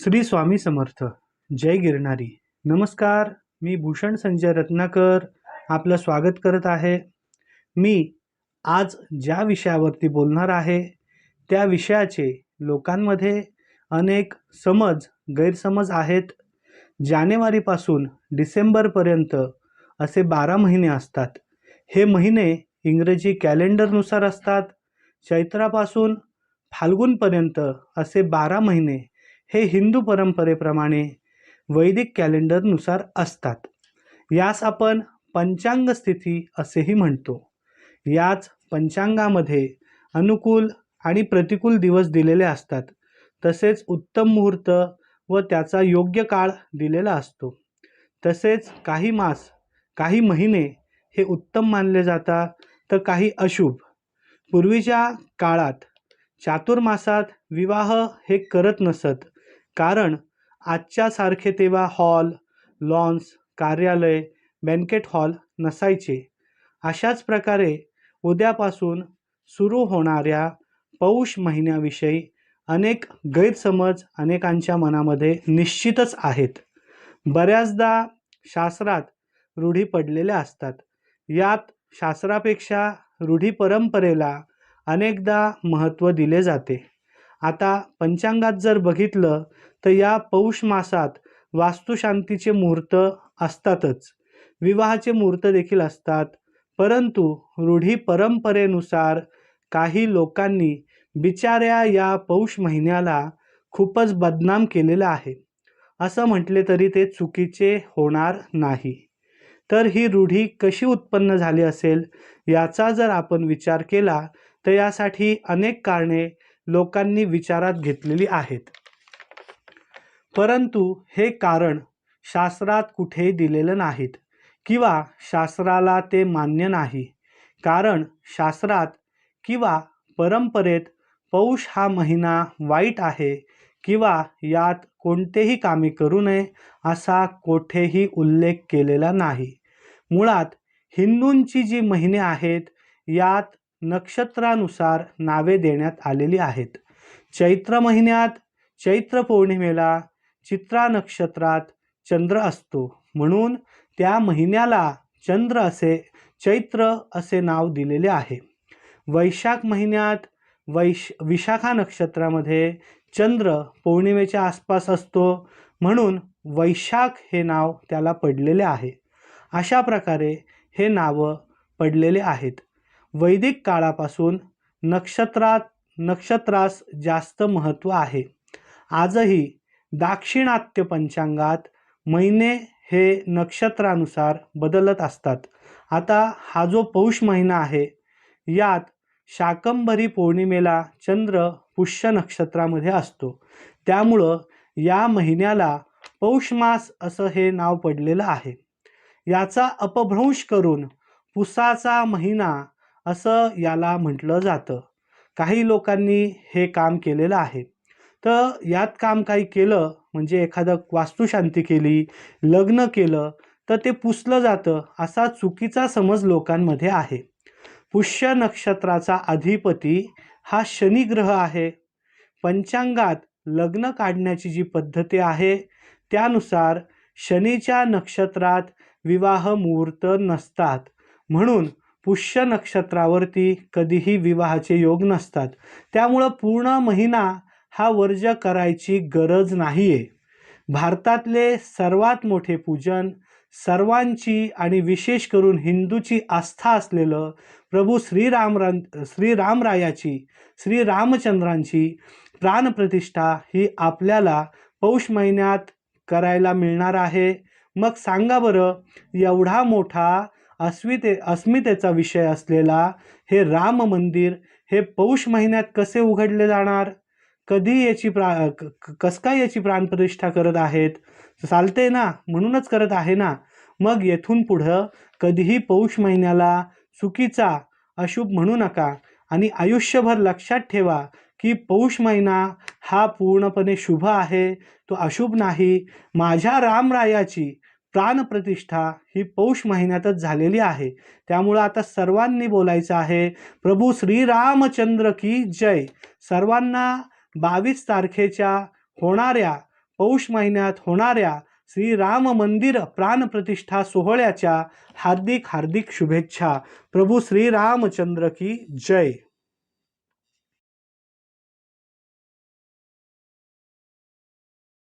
श्री स्वामी समर्थ. जय गिरणारी नमस्कार मी भूषण संजय रत्नाकर आपलं स्वागत करत आहे. मी आज ज्या विषयावरती बोलणार आहे त्या विषयाचे लोकांमध्ये अनेक समज गैरसमज आहेत जानेवारीपासून डिसेंबरपर्यंत असे बारा महिने असतात. हे महिने इंग्रजी कॅलेंडरनुसार असतात. चैत्रापासून फाल्गुनपर्यंत असे बारा महिने हे हिंदू परंपरेप्रमाणे वैदिक कॅलेंडरनुसार असतात. यास आपण पंचांग स्थिती असेही म्हणतो. याच पंचांगामध्ये अनुकूल आणि प्रतिकूल दिवस दिलेले असतात. तसेच उत्तम मुहूर्त व त्याचा योग्य काळ दिलेला असतो. तसेच काही मास काही महिने हे उत्तम मानले जातात तर काही अशुभ. पूर्वीच्या काळात चातुर्मासात विवाह हे करत नसत. कारण आजच्यासारखे तेव्हा हॉल लॉन्स कार्यालय बँकेट हॉल नसायचे. अशाच प्रकारे उद्यापासून सुरू होणाऱ्या पौष महिन्याविषयी अनेक गैरसमज अनेकांच्या मनामध्ये निश्चितच आहेत. बऱ्याचदा शास्त्रात रूढी पडलेल्या असतात. यात शास्त्रापेक्षा रूढी परंपरेला अनेकदा महत्त्व दिले जाते. आता पंचांगात जर बघितलं तर या पौष मासात वास्तुशांतीचे मुहूर्त असतातच. विवाहाचे मुहूर्त देखील असतात. परंतु रूढी परंपरेनुसार काही लोकांनी बिचाऱ्या या पौष महिन्याला खूपच बदनाम केलेलं आहे. असं म्हटले तरी ते चुकीचे होणार नाही. तर ही रूढी कशी उत्पन्न झाली असेल याचा जर आपण विचार केला तर यासाठी अनेक कारणे लोकांनी विचारात घेतलेली आहेत. परंतु हे कारण शास्त्रात कुठेही दिलेलं नाहीत किंवा शास्त्राला ते मान्य नाही. कारण शास्त्रात किंवा परंपरेत पौष हा महिना वाईट आहे किंवा यात कोणतेही कामे करू नये असा कोठेही उल्लेख केलेला नाही. मुळात हिंदूंची जी महिने आहेत यात नक्षत्रानुसार नावे देण्यात आलेली आहेत. चैत्र महिन्यात चैत्र पौर्णिमेला चित्रा नक्षत्रात चंद्र असतो. म्हणून त्या महिन्याला चंद्र असे चैत्र असे नाव दिलेले आहे. वैशाख महिन्यात वैश विशाखा नक्षत्रामध्ये चंद्र पौर्णिमेच्या आसपास असतो. म्हणून वैशाख हे नाव त्याला पडलेले आहे. अशा प्रकारे हे नावं पडलेले आहेत. वैदिक काळापासून नक्षत्रात नक्षत्रास जास्त महत्त्व आहे. आजही दाक्षिणात्य पंचांगात महिने हे नक्षत्रानुसार बदलत असतात. आता हा जो पौष महिना आहे यात शाकंभरी पौर्णिमेला चंद्र पुष्य नक्षत्रामध्ये असतो. त्यामुळं या महिन्याला पौषमास असं हे नाव पडलेलं आहे. याचा अपभ्रंश करून पुसाचा महिना असं याला म्हटलं जातं. काही लोकांनी हे काम केलेलं आहे. तर यात काम काही केलं म्हणजे एखादं वास्तुशांती केली लग्न केलं तर ते पुसलं जातं असा चुकीचा समज लोकांमध्ये आहे. पुष्य नक्षत्राचा अधिपती हा शनिग्रह आहे. पंचांगात लग्न काढण्याची जी पद्धती आहे त्यानुसार शनीच्या नक्षत्रात विवाह मुहूर्त नसतात. म्हणून पुष्य नक्षत्रावरती कधीही विवाहाचे योग नसतात. त्यामुळं पूर्ण महिना हा वर्ज करायची गरज नाही आहे भारतातले सर्वात मोठे पूजन सर्वांची आणि विशेष करून हिंदूची आस्था असलेलं प्रभू श्रीरामरा श्रीरामरायाची श्रीरामचंद्रांची प्राणप्रतिष्ठा ही आपल्याला पौष महिन्यात करायला मिळणार आहे. मग सांगा बरं एवढा मोठा अस्मिते अस्मितेचा विषय असलेला हे राम मंदिर हे पौष महिन्यात कसे उघडले जाणार? कधी याची प्रा कस काय याची प्राणप्रतिष्ठा करत आहेत? चालते ना म्हणूनच करत आहे ना? मग येथून पुढं कधीही पौष महिन्याला चुकीचा अशुभ म्हणू नका आणि आयुष्यभर लक्षात ठेवा की पौष महिना हा पूर्णपणे शुभ आहे तो अशुभ नाही. माझ्या रामरायाची प्राणप्रतिष्ठा ही पौष महिन्यातच झालेली आहे. त्यामुळं आता सर्वांनी बोलायचं आहे प्रभू श्रीरामचंद्र की जय. सर्वांना बावीस तारखेच्या होणाऱ्या पौष महिन्यात होणाऱ्या श्रीराम मंदिर प्राणप्रतिष्ठा सोहळ्याच्या हार्दिक हार्दिक शुभेच्छा. प्रभू श्रीरामचंद्र की जय.